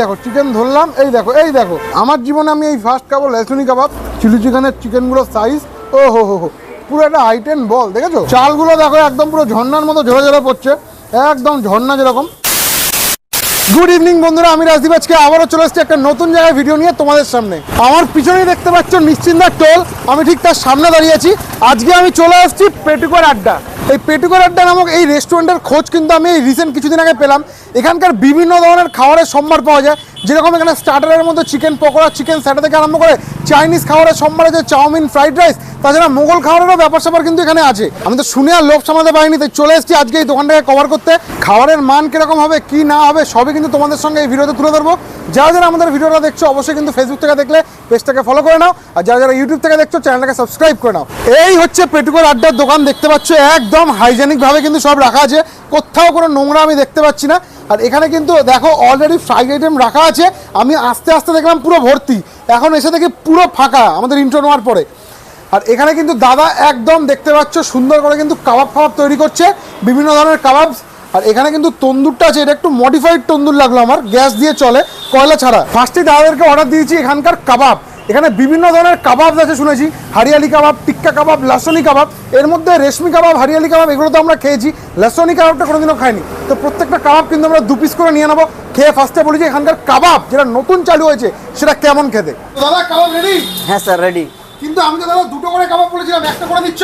দেখো চিকেন ধরলাম, এই দেখো এই দেখো। আমার জীবনে আমি এই ফার্স্ট খাব লেসুনি কাবাব চিলি চিকেনের চিকেনগুলোর সাইজ ও হো হো হো। পুরো একটা আইটেম বল দেখেছ? চালগুলো দেখো, একদম পুরো ঝর্নার মতো ঝরে ঝরে পড়ছে, একদম ঝর্ণা যেরকম। গুড ইভিনিং বন্ধুরা, আমি রাজদীপ। আজকে আবারও চলে এসেছি একটা নতুন জায়গায় ভিডিও নিয়ে তোমাদের সামনে। আমার পিছনেই দেখতে পাচ্ছ নিশ্চিন্দার টোল। আমি ঠিক তার সামনে দাঁড়িয়ে আছি। আজকে আমি চলে আসছি পেটুকর আড্ডা। এই পেটুকর আড্ডা নামক এই রেস্টুরেন্টের খোঁজ কিন্তু আমি এই রিসেন্ট কিছুদিন আগে পেলাম। এখানকার বিভিন্ন ধরনের খাবারের সম্ভার পাওয়া যায়। যেরকম এখানে স্টার্টারের মধ্যে চিকেন পকোড়া চিকেন স্যাটা থেকে আরম্ভ করে চাইনিজ খাবারের সম্ভার আছে চাউমিন ফ্রাইড রাইস তাছাড়া মোগল খাবারেরও ব্যাপার স্যাপার কিন্তু এখানে আছে। আমি তো শুনে আর লোভ সামাতে পারিনি চলে এসেছি আজকে এই দোকানটাকে কভার করতে। খাবারের মান কীরকম হবে, কি না হবে, সবই কিন্তু তোমাদের সঙ্গে এই ভিডিওতে তুলে ধরবো। যারা যারা আমাদের ভিডিওটা দেখছ, অবশ্যই কিন্তু ফেসবুক থেকে দেখলে পেজটাকে ফলো করে নাও। আর যারা যারা ইউটিউব থেকে দেখছ চ্যানেলটাকে সাবস্ক্রাইব করে নাও। এই হচ্ছে পেটুকর আড্ডার দোকান, দেখতে পাচ্ছ, একদম হাইজেনিক ভাবে কিন্তু সব রাখা আছে। কোথাও কোনো নোংরা আমি দেখতে পাচ্ছি না। আর এখানে কিন্তু দেখো অলরেডি ফ্রাইড আইটেম রাখা আছে, আমি আস্তে আস্তে দেখলাম পুরো ভর্তি। এখন এসে দেখি পুরো ফাঁকা, আমাদের ইন্ট্রো নেওয়ার পরে। আর এখানে কিন্তু দাদা একদম দেখতে পাচ্ছ, সুন্দর করে কিন্তু কাবাব ফাবাব তৈরি করছে, বিভিন্ন ধরনের কাবাব। আর এখানে কিন্তু তন্দুরটা আছে, এটা একটু মডিফাইড তন্দুর লাগল আমার, গ্যাস দিয়ে চলে, কয়লা ছাড়া। ফার্স্টে দাদাদেরকে অর্ডার দিয়েছি এখানকার কাবাব। এখানে বিভিন্ন ধরনের কাবাব আছে শুনেছি। হারিয়ালি কাবাব টিক্কা কাবাব লাসনি কাবাব এর মধ্যে রেশমি কাবাব হারিয়ালি কাবাব এগুলো তো আমরা খেয়েছি। লাসনি কাবাবটা কোনোদিনও খাইনি। তো প্রত্যেকটা কাবাব কিন্তু আমরা দু পিস করে নিয়ে নেব। খেয়ে ফার্স্টে বলি যে এখানকার কাবাব যেটা নতুন চালু হয়েছে সেটা কেমন খেতে? দাদা কাবাব রেডি হ্যাঁ স্যার রেডি কিন্তু আমি তো দাদা দুটো করে কাবাব বলেছিলাম একটা করে দিচ্ছ?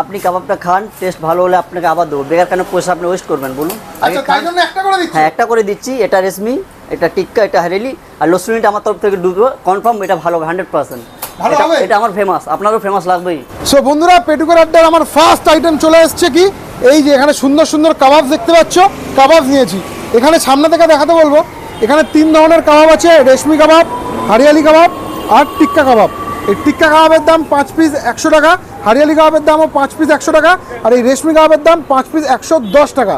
আপনি কাবাবটা খান টেস্ট ভালো হলে আপনাকে আবার দেবো। বেকার কেন পয়সা আপনি ওয়েস্ট করবেন বলুন। আগে আচ্ছা তাই জন্য একটা করে দিচ্ছ। হ্যাঁ একটা করে দিচ্ছি এটা রেশমি। এটা টিক্কা এটা হারেলি আর লসুনিটা আমার তরফ থেকে ঢুকবো কনফার্ম এটা ভালো হান্ড্রেড পার্সেন্ট ভালো হবে? এটা আমার ফেমাস আপনারও ফেমাস লাগবেই। সো বন্ধুরা পেটুকের আড্ডার আমার ফার্স্ট আইটেম চলে এসছে কি? এই যে এখানে সুন্দর সুন্দর কাবাব দেখতে পাচ্ছ কাবাব নিয়েছি। এখানে সামনে থেকে দেখাতে বলব এখানে তিন ধরনের কাবাব আছে রেশমি কাবাব হারিয়ালি কাবাব আর টিক্কা কাবাব। এই টিক্কা কাবাবের দাম পাঁচ পিস একশো টাকা হারিয়ালি কাবাবের দামও পাঁচ পিস একশো টাকা আর এই রেশমি কাবাবের দাম পাঁচ পিস একশো দশ টাকা।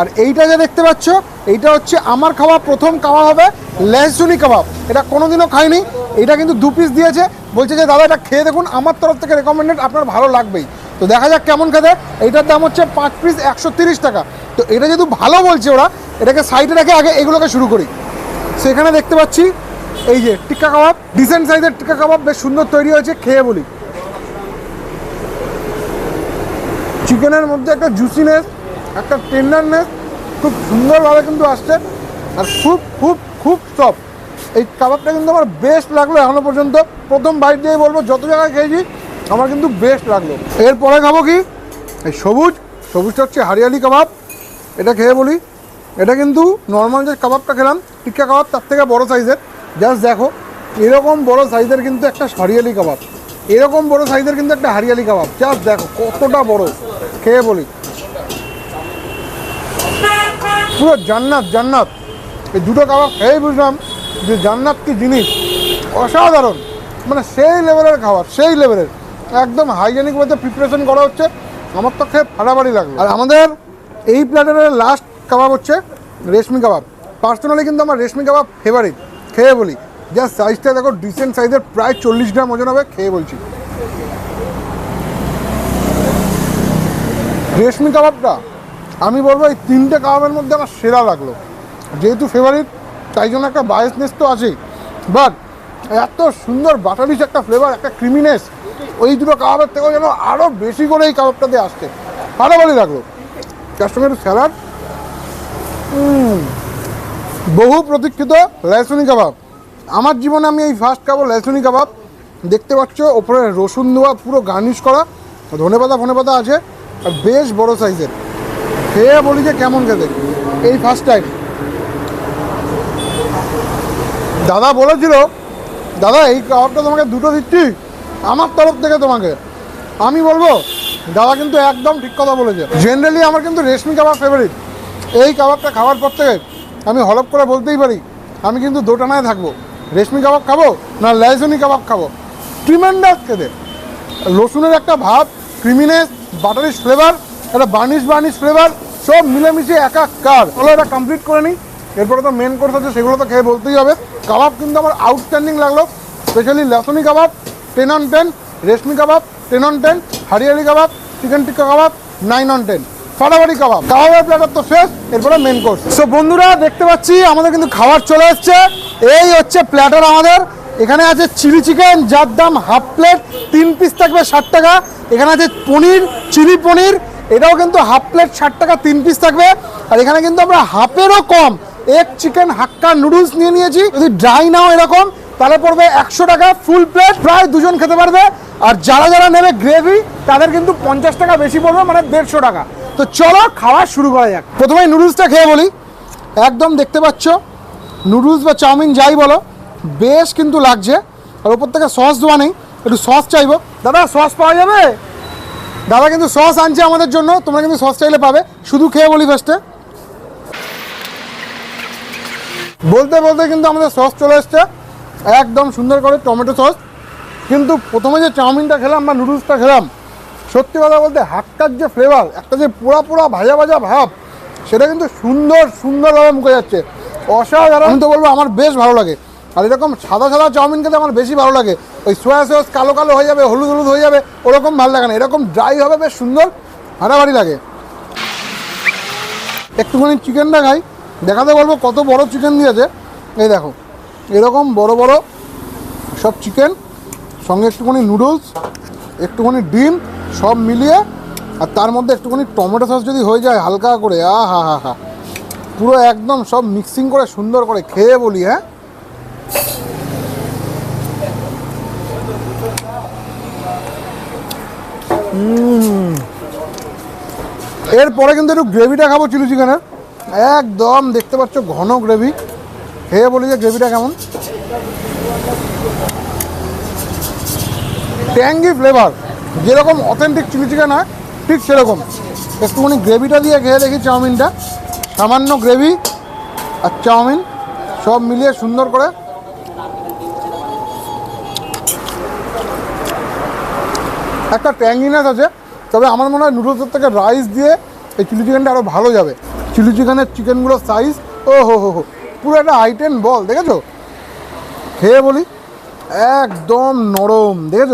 আর এইটা যে দেখতে পাচ্ছ, এইটা হচ্ছে আমার খাওয়া, প্রথম কাবাব হবে লেসুনি কাবাব। এটা কোনোদিনও খাইনি, এটা কিন্তু দু পিস দিয়েছে। বলছে যে, দাদা, এটা খেয়ে দেখুন, আমার তরফ থেকে রেকমেন্ডেড আপনার ভালো লাগবেই। তো দেখা যাক কেমন খেতে। এইটার দাম হচ্ছে পাঁচ পিস একশো টাকা। তো এটা যেহেতু ভালো বলছে ওরা, এটাকে সাইডে রেখে আগে এগুলোকে শুরু করি। সেখানে দেখতে পাচ্ছি, এই যে টিক্কা কাবাব ডিসেন্ট সাইজের টিক্কা কাবাব বেশ সুন্দর তৈরি হয়েছে, খেয়ে বলি। চিকেনের মধ্যে একটা জুসিনেস একটা টেন্ডারনেস খুব সুন্দরভাবে কিন্তু আসছে আর খুব খুব খুব সফট এই কাবাবটা কিন্তু আমার বেস্ট লাগল এখনও পর্যন্ত। প্রথম বাইট দিয়ে বলব, যত জায়গায় খেয়েছি, আমার কিন্তু বেস্ট লাগল। এরপরে খাব কি? এই সবুজ। সবুজটা হচ্ছে হারিয়ালি কাবাব। এটা খেয়ে বলি, এটা কিন্তু নর্মাল যে কাবাবটা খেলাম, টিক্কা কাবাব, তার থেকে বড় সাইজের জাস্ট দেখো, এরকম বড় সাইজের কিন্তু একটা হারিয়ালি কাবাব। এরকম বড় সাইজের কিন্তু একটা হারিয়ালি কাবাব। জাস্ট দেখো, কতটা বড়। খেয়ে বলি। পুরো জান্নাত জান্নাত। এই দুটো কাবাব খেয়েই বুঝলাম যে জান্নাত কি জিনিস? অসাধারণ। মানে সেই লেভেলের খাবার, সেই লেভেলের। একদম হাইজেনিক মধ্যে প্রিপারেশন করা হচ্ছে। আমার তো খেয়ে ফাটাফাটি লাগল। আর আমাদের এই প্ল্যাটারের লাস্ট কাবাব হচ্ছে রেশমি কাবাব। পার্সোনালি কিন্তু আমার রেশমি কাবাব ফেভারিট খেয়ে বলি। জাস্ট সাইজটা দেখো ডিসেন্ট সাইজের প্রায় চল্লিশ গ্রাম ওজন হবে, খেয়ে বলছি। রেশমি কাবাবটা আমি বলব এই তিনটে কাবাবের মধ্যে আমার সেরা লাগল। যেহেতু ফেভারিট তাই জন্য একটা বায়াসনেস তো আছেই। বাট এত সুন্দর বাটারিস একটা ফ্লেভার একটা ক্রিমিনেস ওই দুটো কাবাবের থেকেও যেন আরও বেশি করে এই কাবাবটাতে আসছে। ভালো ভালোই লাগল। তার সঙ্গে একটু স্যালাড বহু প্রতীক্ষিত লেসুনি কাবাব। আমার জীবনে আমি এই ফার্স্ট খাব লেসুনি কাবাব। দেখতে পাচ্ছ, ওপরে রসুন দেওয়া পুরো গার্নিশ করা। ধনে পাতা পাতা আছে, আর বেশ বড় সাইজের খেয়ে বলি যে কেমন খেতে এই ফার্স্ট টাইম দাদা বলেছিল, দাদা, এই কাবাবটা তোমাকে দুটো দিচ্ছি, আমার তরফ থেকে তোমাকে। আমি বলব, দাদা কিন্তু একদম ঠিক কথা বলেছে। জেনারেলি আমার কিন্তু রেশমি কাবাব ফেভারিট এই কাবাবটা খাওয়ার পর থেকে আমি হলপ করে বলতেই পারি, আমি কিন্তু দোটানায় থাকব। রেশমি কাবাব খাব না লাইসনি কাবাব খাব? ট্রিমেন্ডাস খেতে। রসুনের একটা ভাব ক্রিমিনেস বাটারিশ ফ্লেভার একটা বার্নিশ বার্নিশ ফ্লেভার সব মিলেমিশে একাকার চলো, এটা কমপ্লিট করে নিই। এরপরে তো মেন কোর্স আছে, সেগুলো তো খেয়ে বলতেই হবে। কাবাব কিন্তু আমার আউটস্ট্যান্ডিং লাগল। Specially lasooni kebab ten on ten reshmi kebab ten on ten hariyali kebab chicken tikka kebab nine on ten ফাটাফাটি কাবাব। কাবাবের প্ল্যাটার তো শেষ, এরপরে মেন কোর্স সো বন্ধুরা, দেখতে পাচ্ছি, আমাদের কিন্তু খাবার চলে এসছে। এই হচ্ছে প্ল্যাটার আমাদের। এখানে আছে চিলি চিকেন যার দাম হাফ প্লেট তিন পিস থাকবে ষাট টাকা। এখানে আছে পনির চিলি পনির এটাও কিন্তু হাফ প্লেট ষাট টাকা, তিন পিস থাকবে। আর এখানে কিন্তু আমরা হাফেরও কম এক চিকেন হাক্কা নুডলস নিয়ে নিয়েছি। যদি ড্রাই নাও এরকম, তাহলে পড়বে একশো টাকা ফুল প্লেট প্রায় দুজন খেতে পারবে। আর যারা যারা নেবে গ্রেভি তাদের কিন্তু পঞ্চাশ টাকা বেশি পড়বে মানে দেড়শো টাকা। তো চলো খাওয়া শুরু করা যাক। প্রথমে নুডলসটা খেয়ে বলি। একদম দেখতে পাচ্ছ নুডলস বা চাউমিন যাই বলো, বেশ কিন্তু লাগছে। আর ওপর থেকে সস দেওয়া নেই, একটু সস চাইব। দাদা সস পাওয়া যাবে? দাদা কিন্তু সস আনছে আমাদের জন্য, তোমরা কিন্তু সস চাইলে পাবে। শুধু খেয়ে বলি ফার্স্টে বলতে বলতে কিন্তু আমাদের সস চলে এসছে। একদম সুন্দর করে টমেটো সস। কিন্তু প্রথমে যে চাউমিনটা খেলাম বা নুডলসটা খেলাম, সত্যি কথা বলতে হাক্কার যে ফ্লেভার একটা যে পোড়া পোড়া ভাজা ভাজা ভাব, সেটা কিন্তু সুন্দর, সুন্দরভাবে মুখে যাচ্ছে। অসাধারণ। তো বলব আমার বেশ ভালো লাগে। আর এরকম সাদা সাদা চাউমিন খেতে আমার বেশি ভালো লাগে। ওই সোয়া সস কালো কালো হয়ে যাবে, হলুদ হলুদ হয়ে যাবে, ওরকম ভালো লাগে না। এরকম ড্রাই হবে, বেশ সুন্দর হাঁটাবাড়ি লাগে। একটুখানি চিকেনটা খাই দেখাতে বলব কত বড় চিকেন দিয়েছে। এই দেখো, এরকম বড় বড় সব চিকেন সঙ্গে একটুখানি নুডলস একটুখানি ডিম, সব মিলিয়ে, আর তার মধ্যে একটুখানি টমেটো সস যদি হয়ে যায় হালকা করে আ হা হা। হা পুরো একদম সব মিক্সিং করে সুন্দর করে খেয়ে বলি হ্যাঁ? এরপরে কিন্তু একটু গ্রেভিটা খাব চিলি চিকেনের একদম, দেখতে পাচ্ছ ঘন গ্রেভি খেয়ে বলি যে গ্রেভিটা কেমন। ট্যাঙ্গি ফ্লেভার যেরকম অথেন্টিক চিলি চিকেন হয়, ঠিক সেরকম। একটুখানি গ্রেভিটা দিয়ে খেয়ে দেখি চাউমিনটা। সামান্য গ্রেভি আর চাউমিন, সব মিলিয়ে সুন্দর করে। একটা ট্যাঙ্গিনেস আছে। তবে আমার মনে হয় নুডলসের থেকে রাইস দিয়ে এই চিলি চিকেনটা আরও ভালো যাবে। চিলি চিকেনের চিকেনগুলোর সাইজ ও হো হো হো, পুরো একটা আইটেন বল দেখেছ? খেয়ে বলি, একদম নরম, দেখেছ?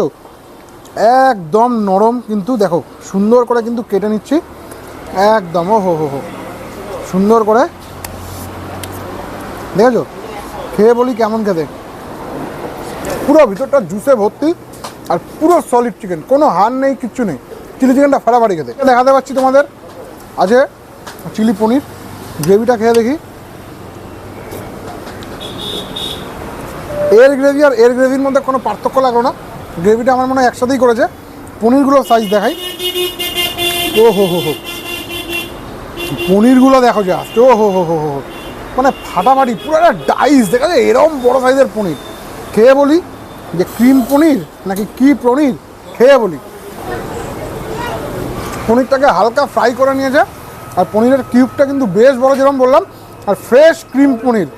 একদম নরম, কিন্তু দেখো, সুন্দর করে কিন্তু কেটে নিচ্ছি। একদম, ও হো হো হো, সুন্দর করে। দেখেছ? খেয়ে বলি কেমন খেতে। পুরো ভিতরটা জুসে ভর্তি, আর পুরো সলিড চিকেন কোনো হার নেই, কিচ্ছু নেই। চিলি চিকেনটা ফাটাফাটি খেতে। দেখাতে পাচ্ছি তোমাদের। আছে চিলি পনির, গ্রেভিটা খেয়ে দেখি। এর গ্রেভি আর এর গ্রেভির মধ্যে কোনো পার্থক্য লাগল না। গ্রেভিটা আমার মনে হয় একসাথেই করেছে। পনিরগুলোর সাইজ দেখাই। ও হো হো হো। পনিরগুলো দেখো জাস্ট ও হো হো হো হো। মানে ফাটাফাটি, পুরো একটা ডাইস দেখা যায় এরকম বড় সাইজের পনির। খেয়ে বলি যে ক্রিম পনির নাকি কি পনির? খেয়ে বলি। পনিরটাকে হালকা ফ্রাই করে নিয়েছে। আর পনিরের কিউবটা কিন্তু বেশ বড় যেরকম বললাম। আর ফ্রেশ ক্রিম পনির।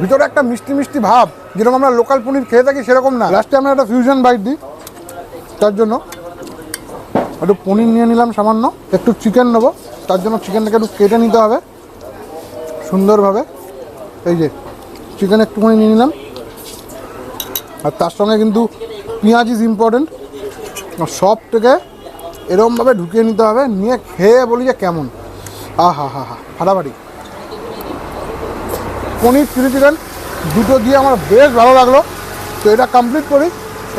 ভিতরে একটা মিষ্টি মিষ্টি ভাব। যেরকম আমরা লোকাল পনির খেয়ে থাকি সেরকম না। লাস্টে আমরা একটা ফিউশন বাইট দিই। তার জন্য একটু পনির নিয়ে নিলাম সামান্য। একটু চিকেন নেব। তার জন্য চিকেনটাকে একটু কেটে নিতে হবে। সুন্দরভাবে। এই যে চিকেন একটুখানি নিয়ে নিলাম। আর তার সঙ্গে কিন্তু পেঁয়াজ ইজ ইম্পর্টেন্ট সব থেকে এরকমভাবে ঢুকিয়ে নিতে হবে, নিয়ে খেয়ে বলি যে কেমন। আহা, হা হা, ফাটাফাটি। পনির চিলি চিকেন দুটো দিয়ে আমার বেশ ভালো লাগল। তো এটা কমপ্লিট করি।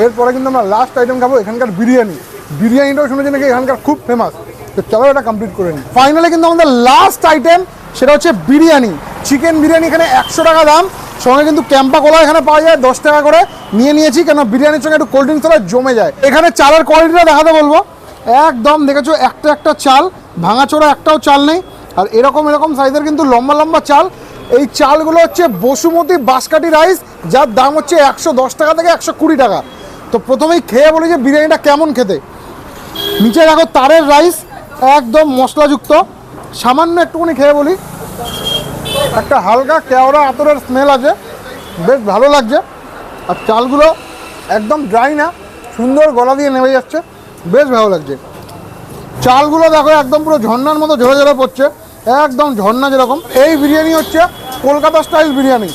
এরপরে কিন্তু আমরা লাস্ট আইটেম খাব এখানকার বিরিয়ানি। বিরিয়ানিটাও শুনেছি নাকি এখানকার খুব ফেমাস তো চলো এটা কমপ্লিট করে নিই। ফাইনালি কিন্তু আমাদের লাস্ট আইটেম সেটা হচ্ছে বিরিয়ানি। চিকেন বিরিয়ানি এখানে একশো টাকা দাম। সঙ্গে কিন্তু ক্যাম্পা কলা এখানে পাওয়া যায় দশ টাকা করে। নিয়ে নিয়েছি কেন বিরিয়ানির সঙ্গে একটু কোল্ড ড্রিঙ্কস জমে যায়। এখানে চালের কোয়ালিটিটা দেখাতে বলব। একদম দেখেছ, একটা একটা চাল, ভাঙাচোরা একটাও চাল নেই। আর এরকম এরকম সাইজের কিন্তু লম্বা লম্বা চাল। এই চালগুলো হচ্ছে বসুমতী বাঁশকাঠি রাইস, যার দাম হচ্ছে একশো দশ টাকা থেকে একশো কুড়ি টাকা। তো প্রথমেই খেয়ে বলি যে বিরিয়ানিটা কেমন খেতে। নিচে দেখো তারের রাইস, একদম মশলাযুক্ত। সামান্য একটুখানি খেয়ে বলি। একটা হালকা কেওড়া আতরের স্মেল আছে। বেশ ভালো লাগছে। আর চালগুলো একদম ড্রাই না, সুন্দর গলা দিয়ে নেমে যাচ্ছে। বেশ ভালো লাগছে। চালগুলো দেখো একদম পুরো ঝর্ণার মতো ঝরে ঝরে পড়ছে, একদম ঝর্ণা যেরকম। এই বিরিয়ানি হচ্ছে কলকাতা স্টাইল বিরিয়ানি,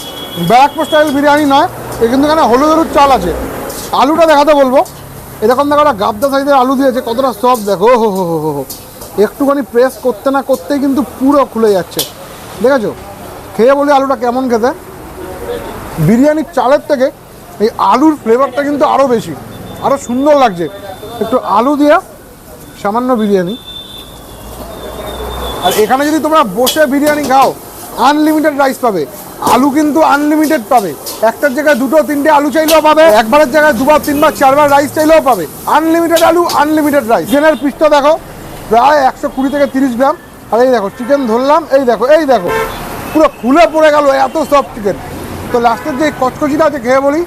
ব্যারাকপুর স্টাইল বিরিয়ানি নয়, এ কিন্তু এখানে হলুদ হলুদ চাল আছে। আলুটা দেখাতে বলব, এরকম দেখো একটা গাবদা সাইজের আলু দিয়েছে, কতটা সফট দেখো হো হো হো হো। একটুখানি প্রেস করতে না করতেই কিন্তু পুরো খুলে যাচ্ছে। দেখেছ? খেয়ে বলি আলুটা কেমন খেতে। বিরিয়ানির চালের থেকে এই আলুর ফ্লেভারটা কিন্তু আরও বেশি আরও সুন্দর লাগছে। একটু আলু দিয়ে সামান্য বিরিয়ানি। আর এখানে যদি তোমরা বসে বিরিয়ানি খাও আনলিমিটেড রাইস পাবে। আলু কিন্তু আনলিমিটেড পাবে। একটার জায়গায় দুটো তিনটে আলু চাইলেও পাবে একবারের জায়গায় দুবার তিনবার চারবার রাইস চাইলেও পাবে। আনলিমিটেড আলু আনলিমিটেড রাইস চিকেনের পিসটা দেখো প্রায় একশো কুড়ি থেকে তিরিশ গ্রাম। আর এই দেখো চিকেন ধরলাম এই দেখো এই দেখো। পুরো খুলে পড়ে গেল এত সফট চিকেন তো লাস্টের যে কচকচিটা আছে খেয়ে বলি।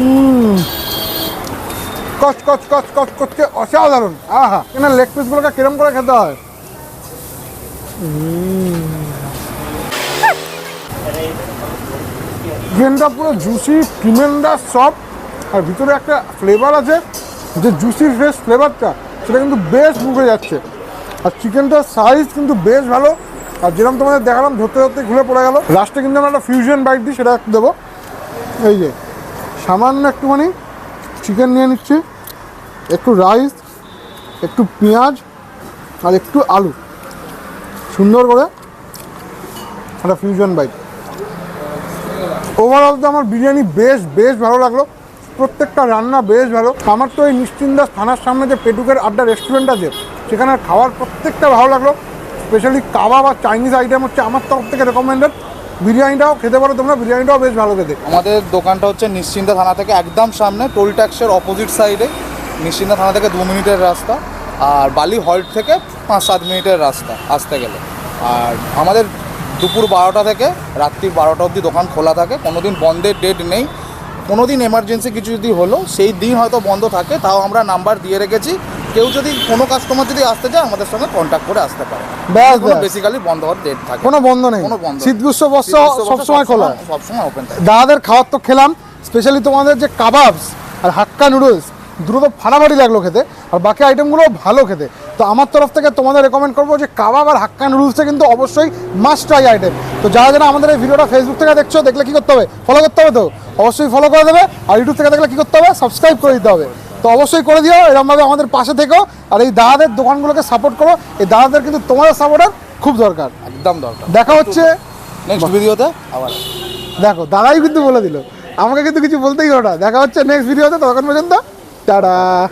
উম, কচ কচ কচ কচ করছে, অসাধারণ। আহা এখানে লেগ পিসগুলোকে কিরম করে খেতে হয়? চিকেনটা পুরো জুসি ট্রিমেন্ডাস সফট আর ভিতরে একটা ফ্লেভার আছে, যে জুসি ফ্রেশ ফ্লেভারটা সেটা কিন্তু বেশ মুখে যাচ্ছে। আর চিকেনটার সাইজ কিন্তু বেশ ভালো। আর যেরকম তোমাদের দেখালাম, ধরতে ধরতে ঘুরে পড়ে গেল। লাস্টে কিন্তু আমরা একটা ফিউশন বাইট দিই, সেটা দেবো। এই যে, সামান্য একটুখানি চিকেন নিয়ে নিচ্ছি। একটু রাইস, একটু পেঁয়াজ আর একটু আলু। সুন্দর করে একটা ফিউশন বাইট ওভারঅল তো আমার বিরিয়ানি বেশ বেশ ভালো লাগল। প্রত্যেকটা রান্না বেশ ভালো। আমার তো এই নিশ্চিন্দাস থানার সামনে যে পেটুকের আড্ডা রেস্টুরেন্ট আছে, সেখানে খাওয়ার প্রত্যেকটা ভালো লাগল। স্পেশালি কাবাব আর চাইনিজ আইটেম হচ্ছে আমার তরফ থেকে রেকমেন্ডেড বিরিয়ানিটাও খেতে পারো তোমরা, বিরিয়ানিটাও বেশ ভালো খেতে। আমাদের দোকানটা হচ্ছে নিশ্চিন্তা থানা থেকে একদম সামনে টোল ট্যাক্সের অপোজিট সাইডে নিশ্চিন্তা থানা থেকে দু মিনিটের রাস্তা আর বালি হল্ট থেকে পাঁচ সাত মিনিটের রাস্তা আসতে গেলে। আর আমাদের দুপুর বারোটা থেকে রাত্রি বারোটা অবধি দোকান খোলা থাকে কোনো দিন বন্ধের ডেট নেই। কোনো দিন এমার্জেন্সি কিছু যদি হলো সেই দিন হয়তো বন্ধ থাকে তাও আমরা নাম্বার দিয়ে রেখেছি। কেউ যদি কোনো কাস্টমার যদি আসতে চায় আমাদের সঙ্গে কন্ট্যাক্ট করে আসতে পারে। ব্যাস বেসিক্যালি বন্ধ হওয়ার ডেট থাকে। কোনো বন্ধ নেই। কোনো বন্ধ বস্ত্র শীতগুচ্ছ বস্ত্র সবসময় খোলা। সবসময় ওপেন থাকে। দাদাদের খাওয়ার তো খেলাম স্পেশালি তোমাদের যে কাবাবস আর হাক্কা নুডলস দুটো তো ফাটাফাটি লাগল খেতে আর বাকি আইটেমগুলো ভালো খেতে। তো আমার তরফ থেকে তোমাদের রেকমেন্ড করব যে কাবাব আর হাক্কা নুডলসটা কিন্তু অবশ্যই মাস্ট ট্রাই আইটেম তো যারা যারা আমাদের এই ভিডিওটা ফেসবুক থেকে দেখছ দেখলে কী করতে হবে? ফলো করতে হবে তো? অবশ্যই ফলো করে দেবে আর ইউটিউব থেকে দেখলে কী করতে হবে? সাবস্ক্রাইব করে দিতে হবে। তো অবশ্যই করে দিও এরকমভাবে আমাদের পাশে থেকো আর এই দাদাদের দোকানগুলোকে সাপোর্ট করো। এই দাদাদের কিন্তু তোমাদের সাপোর্টার খুব দরকার। একদম দরকার। দেখা হচ্ছে নেক্সট ভিডিওতে আবার। দেখো দাদাই কিন্তু বলে দিল। আমাকে কিন্তু কিছু বলতেই হলো না। দেখা হচ্ছে নেক্সট ভিডিওতে ততক্ষণ পর্যন্ত টাটা